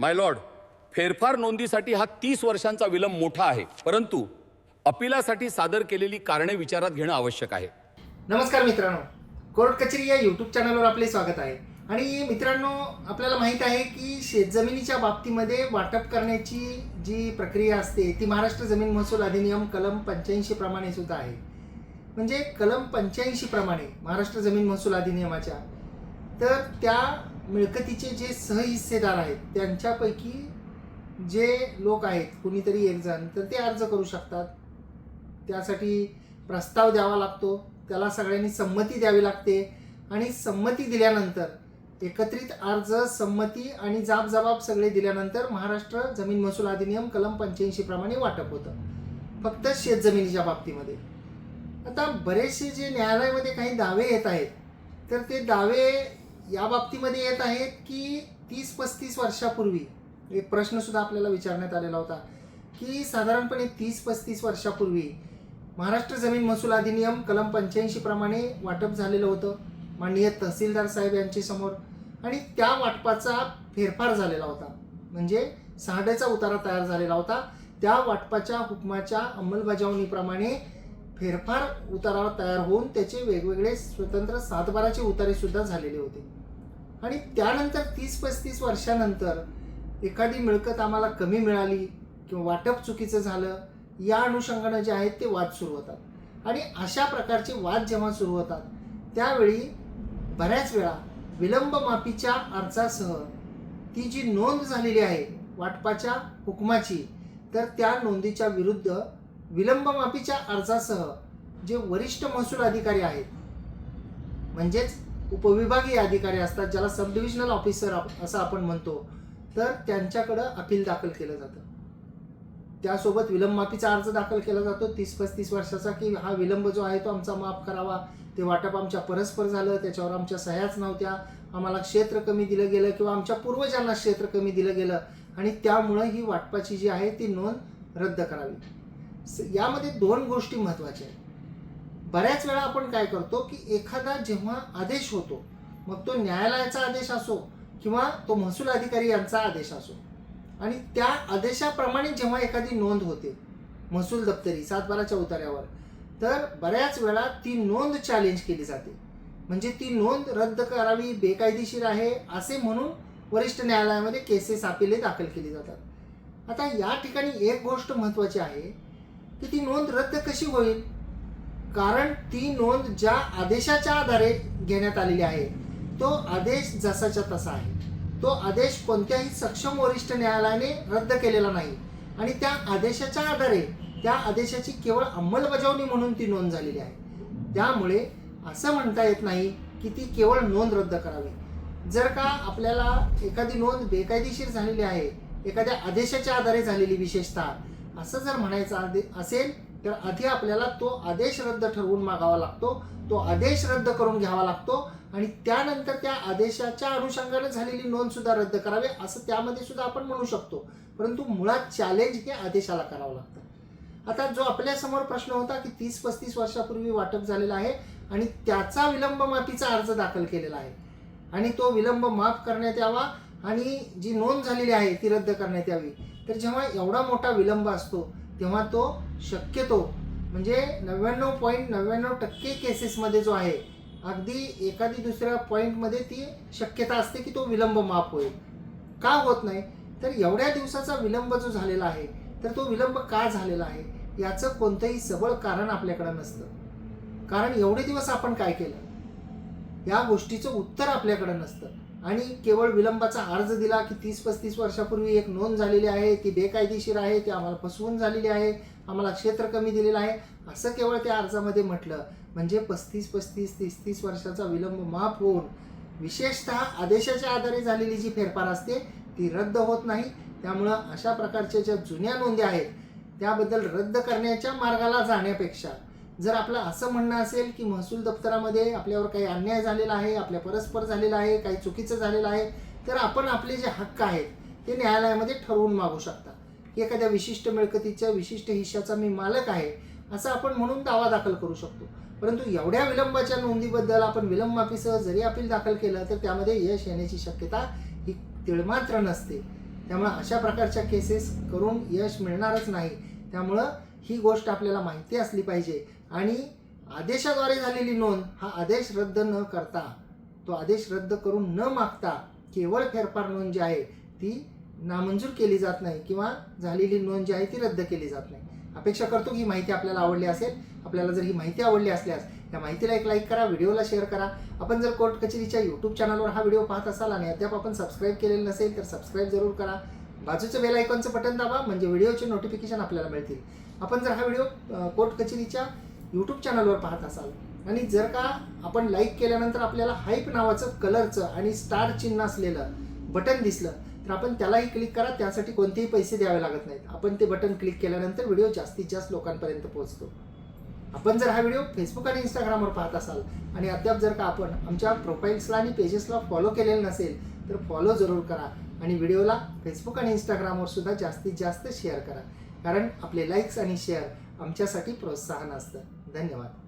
माय Lord फेरफार नोंदीसाठी हा तीस वर्षांचा विलंब मोठा आहे. परंतु अपिलासाठी सादर केलेली कारणे विचारात घेणं आवश्यक आहे. नमस्कार मित्रांनो. कोर्ट कचेरी या यूट्यूब चॅनलवर आपले स्वागत आहे. आणि मित्रांनो आपल्याला माहीत आहे की शेतजमिनीच्या बाबतीमध्ये वाटप करण्याची जी प्रक्रिया असते ती महाराष्ट्र जमीन महसूल अधिनियम कलम पंच्याऐंशी प्रमाणे सुद्धा आहे. म्हणजे कलम पंच्याऐंशी प्रमाणे महाराष्ट्र जमीन महसूल अधिनियमाच्या. तर त्या मिळकतीचे जे सहहिस्सेदार आहेत त्यांच्यापैकी जे लोक आहेत कुणीतरी एक जण तर ते अर्ज करू शकतात. त्यासाठी प्रस्ताव द्यावा लागतो. त्याला सगळ्यांनी संमती द्यावी लागते. आणि संमती दिल्यानंतर एकत्रित अर्ज संमती आणि जाब जबाब सगळे दिल्यानंतर महाराष्ट्र जमीन महसूल अधिनियम कलम पंच्याऐंशी प्रमाणे वाटप होतं. फक्त शेतजमिनीच्या बाबतीमध्ये. आता बरेचसे जे न्यायालयामध्ये काही दावे येत आहेत तर ते दावे या बाबतीमध्ये येत आहेत की तीस पस्तीस वर्षापूर्वी एक प्रश्नसुद्धा आपल्याला विचारण्यात आलेला होता की साधारणपणे तीस पस्तीस वर्षापूर्वी महाराष्ट्र जमीन महसूल अधिनियम कलम पंच्याऐंशी प्रमाणे वाटप झालेलं होतं माननीय तहसीलदार साहेब यांच्या समोर आणि त्या वाटपाचा फेरफार झालेला होता. म्हणजे सहाड्याचा उतारा तयार झालेला होता. त्या वाटपाच्या हुकमाच्या अंमलबजावणीप्रमाणे फेरफार उतारा तयार होऊन त्याचे वेगवेगळे स्वतंत्र सातबाराचे उतारेसुद्धा झालेले होते. आणि त्यानंतर तीस पस्तीस वर्षानंतर एखादी मिळकत आम्हाला कमी मिळाली किंवा वाटप चुकीचं झालं या अनुषंगानं जे आहेत ते वाद सुरू होतात. आणि अशा प्रकारचे वाद जेव्हा सुरू होतात त्यावेळी बऱ्याच वेळा विलंब माफीच्या अर्जासह ती जी नोंद झालेली आहे वाटपाच्या हुकमाची तर त्या नोंदीच्या विरुद्ध विलंब माफीच्या अर्जासह जे वरिष्ठ महसूल अधिकारी आहेत म्हणजेच उपविभागीय अधिकारी असतात ज्याला सब डिव्हिजनल ऑफिसर असं आपण म्हणतो. तर त्यांच्याकडं अपील दाखल केलं जातं. त्यासोबत विलंब माफीचा अर्ज दाखल केला जातो. तीस पस्तीस वर्षाचा की हा विलंब जो आहे तो आमचा माफ करावा. ते वाटप आमच्या परस्पर झालं त्याच्यावर आमच्या सह्याच नव्हत्या. आम्हाला क्षेत्र कमी दिलं गेलं किंवा आमच्या पूर्वजांना क्षेत्र कमी दिलं गेलं. आणि त्यामुळं ही वाटपाची जी आहे ती नोंद रद्द करावी. स- यामध्ये दोन गोष्टी महत्त्वाच्या आहेत. बऱ्याच वेळा आपण काय करतो की एखादा जेव्हा आदेश होतो मग तो न्यायालयाचा आदेश असो किंवा तो महसूल अधिकारी यांचा आदेश असो. आणि त्या आदेशाप्रमाणे जेव्हा एखादी नोंद होते महसूल दप्तरी सातबाराच्या उतार्यावर तर बऱ्याच वेळा ती नोंद चॅलेंज केली जाते. म्हणजे ती नोंद रद्द करावी बेकायदेशीर आहे असे म्हणून वरिष्ठ न्यायालयामध्ये केसेस अपिले दाखल केली जातात. आता या ठिकाणी एक गोष्ट महत्त्वाची आहे की ती नोंद रद्द कशी होईल? कारण ती नोंद ज्या आदेशाच्या आधारे घेण्यात आलेली आहे तो आदेश जसाच्या तसा आहे. तो आदेश कोणत्याही सक्षम वरिष्ठ न्यायालयाने रद्द केलेला नाही आणि त्या आदेशाच्या आधारे त्या आदेशाची केवळ अंमलबजावणी म्हणून ती नोंद झालेली आहे. त्यामुळे असं म्हणता येत नाही की ती केवळ नोंद रद्द करावी. जर का आपल्याला एखादी नोंद बेकायदेशीर झालेली आहे एखाद्या आदेशाच्या आधारे झालेली विशेषतः असं जर म्हणायचं आदे असेल तर आधी आपल्याला तो आदेश रद्द ठरवून मागावा लागतो तो आदेश रद्द करून घ्यावा लागतो आणि त्यानंतर त्या आदेशाच्या अनुषंगाने झालेली नोंद सुद्धा रद्द करावी असं त्यामध्ये सुद्धा आपण म्हणू शकतो. परंतु मुळात चॅलेंज हे आदेशाला करावं लागतं. आता जो आपल्यासमोर प्रश्न होता की तीस पस्तीस वर्षापूर्वी वाटप झालेला आहे आणि त्याचा विलंब माफीचा अर्ज दाखल केलेला आहे. आणि तो विलंब माफ करण्यात यावा आणि जी नोंद झालेली आहे ती रद्द करण्यात यावी. तर जेव्हा एवढा मोठा विलंब असतो तेव्हा तो शक्यतो म्हणजे नव्याण्णव पॉईंट नव्याण्णव टक्के केसेसमध्ये जो आहे अगदी एखादी दुसऱ्या पॉईंटमध्ये ती शक्यता असते की तो विलंब माफ होईल. का होत नाही? तर एवढ्या दिवसाचा विलंब जो झालेला आहे तर तो विलंब का झालेला आहे? याचं कोणतंही सबळ कारण आपल्याकडं नसतं. कारण एवढे दिवस आपण काय केलं? या गोष्टीचं उत्तर आपल्याकडं नसतं. आणि केवळ विलंबाचा अर्ज दिला की तीस पस्तीस वर्षापूर्वी एक नोंद झालेली आहे ती बेकायदेशीर आहे ती आम्हाला फसवून झालेली आहे आम्हाला क्षेत्र कमी दिलेलं आहे असं केवळ त्या अर्जामध्ये म्हटलं. म्हणजे पस्तीस पस्तीस तीस तीस वर्षाचा विलंब माफ होऊन विशेषतः आदेशाच्या आधारे झालेली जी फेरफार असते ती रद्द होत नाही. त्यामुळं अशा प्रकारच्या ज्या जुन्या नोंदी आहेत त्याबद्दल रद्द करण्याच्या मार्गाला जाण्यापेक्षा जर आपलं असं म्हणणं असेल की महसूल दप्तरामध्ये आपल्यावर काही अन्याय झालेला आहे आपल्या परस्पर झालेला आहे काही चुकीचं झालेलं आहे तर आपण आपले जे हक्क आहेत ते न्यायालयामध्ये ठरवून मागू शकता. की एखाद्या विशिष्ट मिळकतीच्या विशिष्ट हिश्श्याचा मी मालक आहे असं आपण म्हणून दावा दाखल करू शकतो. परंतु एवढ्या विलंबाच्या नोंदीबद्दल आपण विलंब माफीसह जरी अपील दाखल केलं तर त्यामध्ये यश येण्याची शक्यता ही तिळमात्र नसते. त्यामुळं अशा प्रकारच्या केसेस करून यश मिळणारच नाही. त्यामुळं ही गोष्ट आपल्याला माहिती असली पाहिजे. आणि आदेशाद्वारे झालेली नोंद हा आदेश रद्द न करता तो आदेश रद्द करून न मागता केवळ फेरफार नोंद जी आहे ती नामंजूर केली जात नाही किंवा झालेली नोंद जी आहे ती रद्द केली जात नाही. अपेक्षा करतो की ही माहिती आपल्याला आवडली असेल आपल्याला जर ही माहिती आवडली असल्यास या माहितीला एक लाईक करा व्हिडिओला शेअर करा. आपण जर कोर्ट कचेरीच्या यूट्यूब चॅनलवर हा व्हिडिओ पाहत असाल आणि अद्याप आपण सबस्क्राईब केलेलं नसेल तर सबस्क्राईब जरूर करा. बाजूचं बेल आयकॉनचं बटन दाबा म्हणजे व्हिडिओचे नोटिफिकेशन आपल्याला मिळतील. आपण जर हा व्हिडिओ कोर्ट कचेरीच्या यूट्यूब चॅनलवर पाहत असाल. आणि जर का आपण लाईक केल्यानंतर आपल्याला हाईप नावाचं कलरचं आणि स्टार चिन्ह असलेलं बटन दिसलं तर आपण त्यालाही क्लिक करा. त्यासाठी कोणतेही पैसे द्यावे लागत नाहीत. आपण ते बटन क्लिक केल्यानंतर व्हिडिओ जास्तीत जास्त लोकांपर्यंत पोहोचतो. आपण जर हा व्हिडिओ फेसबुक आणि इंस्टाग्रामवर पाहत असाल आणि अद्याप जर का आपण आमच्या प्रोफाईल्सला आणि पेजेसला फॉलो केलेलं नसेल तर फॉलो जरूर करा आणि व्हिडिओला फेसबुक आणि इंस्टाग्रामवर सुद्धा जास्तीत जास्त शेअर करा. कारण आपले लाईक्स आणि शेअर आमच्यासाठी प्रोत्साहन असतं. धन्यवाद.